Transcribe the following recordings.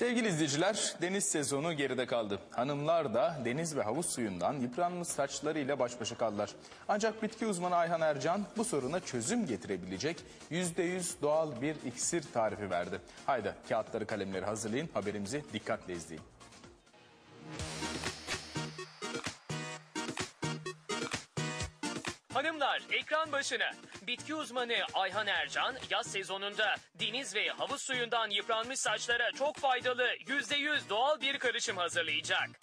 Sevgili izleyiciler, deniz sezonu geride kaldı. Hanımlar da deniz ve havuz suyundan yıpranmış saçlarıyla baş başa kaldılar. Ancak bitki uzmanı Ayhan Ercan bu soruna çözüm getirebilecek %100 doğal bir iksir tarifi verdi. Haydi kağıtları kalemleri hazırlayın, haberimizi dikkatle izleyin. Hanımlar ekran başına. Bitki uzmanı Ayhan Ercan yaz sezonunda deniz ve havuz suyundan yıpranmış saçlara çok faydalı %100 doğal bir karışım hazırlayacak.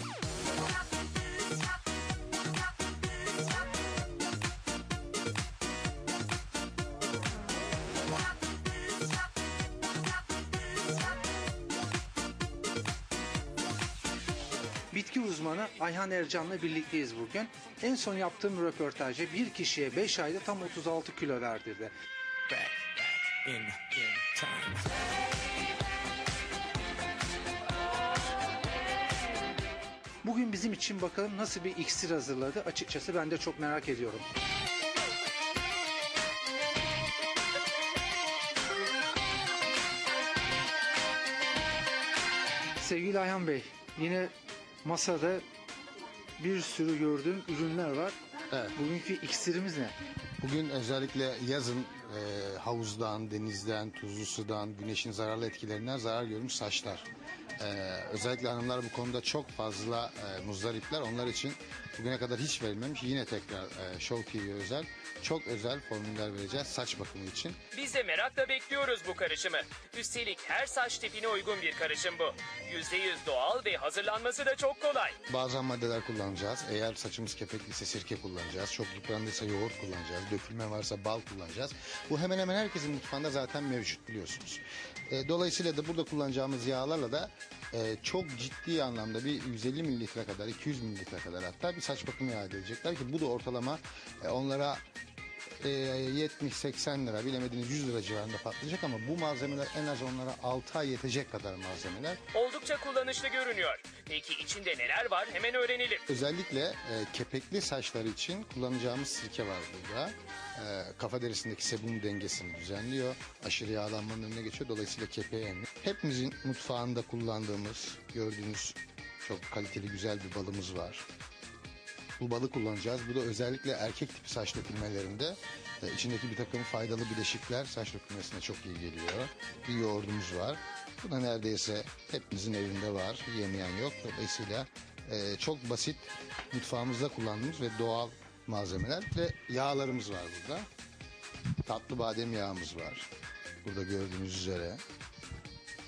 Bitki uzmanı Ayhan Ercan'la birlikteyiz bugün. En son yaptığım röportajda bir kişiye 5 ayda tam 36 kilo verdirdi. back, back in, in time. Bugün bizim için bakalım nasıl bir iksir hazırladı. Açıkçası ben de çok merak ediyorum. Sevgili Ayhan Bey, yine masada bir sürü gördüğüm ürünler var. Evet. Bugünkü iksirimiz ne? Bugün özellikle yazın e, havuzdan, denizden, tuzlu sudan, güneşin zararlı etkilerinden zarar görmüş saçlar. E, özellikle hanımlar bu konuda çok fazla e, muzdaripler. Onlar için bugüne kadar hiç verilmemiş. Yine tekrar e, Show TV özel, çok özel formüller vereceğiz saç bakımı için. Biz de merakla bekliyoruz bu karışımı. Üstelik her saç tipine uygun bir karışım bu. %100 doğal ve hazırlanması da çok kolay. Bazı maddeler kullanacağız. Eğer saçımız kepekliyse sirke kullanacağız. Çok yıprandıysa yoğurt kullanacağız. Dökülme varsa bal kullanacağız. Bu hemen hemen herkesin mutfağında zaten mevcut biliyorsunuz. E, dolayısıyla da burada kullanacağımız yağlarla da e, çok ciddi anlamda bir 150 mililitre kadar, 200 mililitre kadar hatta bir saç bakımı yağı edecekler ki bu da ortalama e, onlara e, 70-80 lira bilemediniz 100 lira civarında patlayacak ama bu malzemeler en az onlara 6 ay yetecek kadar malzemeler. Oldukça kullanışlı görünüyor. Peki içinde neler var hemen öğrenelim. Özellikle e, kepekli saçlar için kullanacağımız sirke var burada. E, kafa derisindeki sebum dengesini düzenliyor. Aşırı yağlanmanın önüne geçiyor. Dolayısıyla kepeği emmiyor. Hepimizin mutfağında kullandığımız, gördüğünüz çok kaliteli güzel bir balımız var. Bu balı kullanacağız. Bu da özellikle erkek tipi saç dökülmelerinde e, içindeki bir takım faydalı bileşikler saç dökülmesine çok iyi geliyor. Bir yoğurdumuz var. Bu da neredeyse hepimizin evinde var. Yemeyen yok. Dolayısıyla e, çok basit mutfağımızda kullandığımız ve doğal malzemeler ve yağlarımız var burada. Tatlı badem yağımız var. Burada gördüğünüz üzere.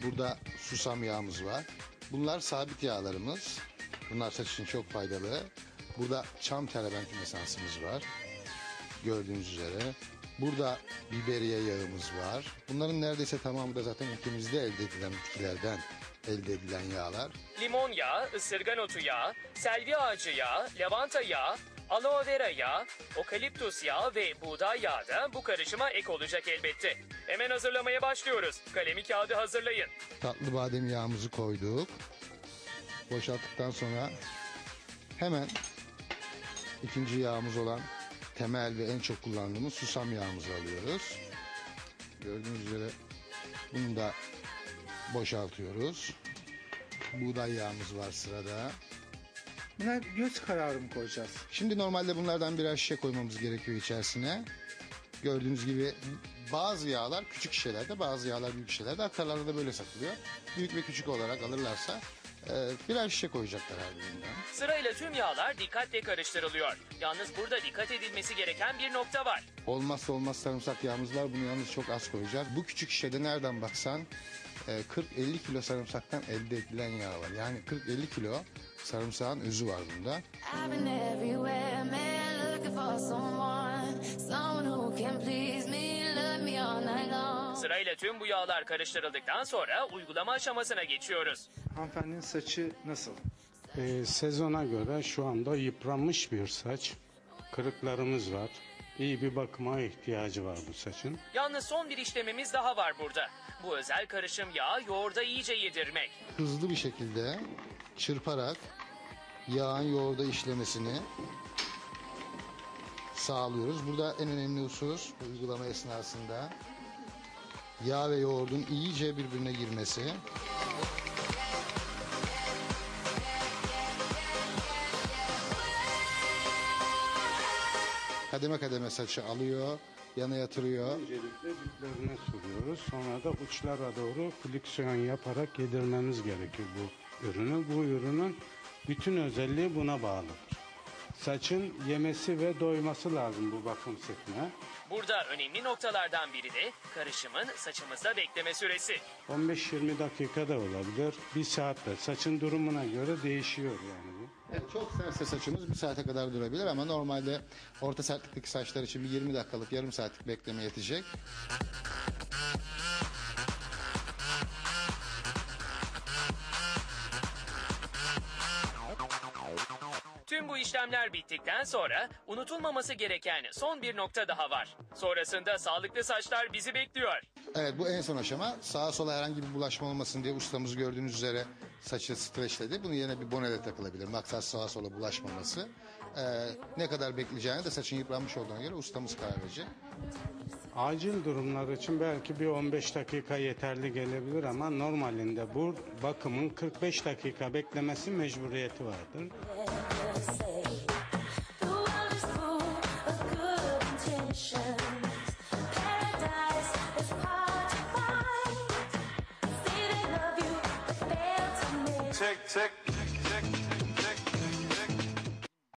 Burada susam yağımız var. Bunlar sabit yağlarımız. Bunlar saç için çok faydalı. Burada çam terebentin esansımız var. Gördüğünüz üzere. Burada biberiye yağımız var. Bunların neredeyse tamamı da zaten ülkemizde elde edilen bitkilerden elde edilen yağlar. Limon yağı, ısırgan otu yağı, selvi ağacı yağı, lavanta yağı, aloe vera yağı, okaliptus yağı ve buğday yağı da bu karışıma ek olacak elbette. Hemen hazırlamaya başlıyoruz. Kalemi kağıdı hazırlayın. Tatlı badem yağımızı koyduk. Boşalttıktan sonra hemen ikinci yağımız olan temel ve en çok kullandığımız susam yağımızı alıyoruz. Gördüğünüz üzere bunu da boşaltıyoruz. Buğday yağımız var sırada. Buna göz kararı mı koyacağız? Şimdi normalde bunlardan birer şişe koymamız gerekiyor içerisine. Gördüğünüz gibi bazı yağlar küçük şişelerde bazı yağlar büyük şişelerde aktarlarda da böyle satılıyor. Büyük ve küçük olarak alırlarsa e, birer şişe koyacaklar her birinden. Sırayla tüm yağlar dikkatle karıştırılıyor. Yalnız burada dikkat edilmesi gereken bir nokta var. Olmazsa olmaz sarımsak yağımız var. Bunu yalnız çok az koyacağız. Bu küçük şişede nereden baksan e, 40-50 kilo sarımsaktan elde edilen yağ var. Yani 40-50 kilo sarımsağın özü var bunda. I've been everywhere, man, looking for someone, someone who can please me, Sırayla tüm bu yağlar karıştırıldıktan sonra uygulama aşamasına geçiyoruz. Hanımefendinin saçı nasıl? Ee, sezona göre şu anda yıpranmış bir saç. Kırıklarımız var. İyi bir bakıma ihtiyacı var bu saçın. Yalnız son bir işlemimiz daha var burada. Bu özel karışım yağı yoğurda iyice yedirmek. Hızlı bir şekilde çırparak yağın yoğurda işlemesini sağlıyoruz. Burada en önemli husus uygulama esnasında yağ ve yoğurdun iyice birbirine girmesi. Kademe kademe saçı alıyor, yana yatırıyor. Öncelikle diplerine sürüyoruz. Sonra da uçlara doğru fliksiyon yaparak yedirmemiz gerekiyor bu ürünü. Bu ürünün bütün özelliği buna bağlıdır. Saçın yemesi ve doyması lazım bu bakım setine. Burada önemli noktalardan biri de karışımın saçımızda bekleme süresi. 15-20 dakika da olabilir. Bir saatte saçın durumuna göre değişiyor yani bu. Evet, çok sertse saçımız bir saate kadar durabilir ama normalde orta sertlikteki saçlar için bir 20 dakikalık yarım saatlik bekleme yetecek. Tüm bu işlemler bittikten sonra unutulmaması gereken son bir nokta daha var. Sonrasında sağlıklı saçlar bizi bekliyor. Evet bu en son aşama. Sağa sola herhangi bir bulaşma olmasın diye ustamız gördüğünüz üzere saçı streçledi. Bunun yerine bir bone de takılabilir. Maksat sağa sola bulaşmaması. Ee, ne kadar bekleyeceğini de saçın yıpranmış olduğuna göre ustamız karar verecek. Acil durumlar için belki bir 15 dakika yeterli gelebilir ama normalinde bu bakımın 45 dakika beklemesi mecburiyeti vardır. Tick, tick.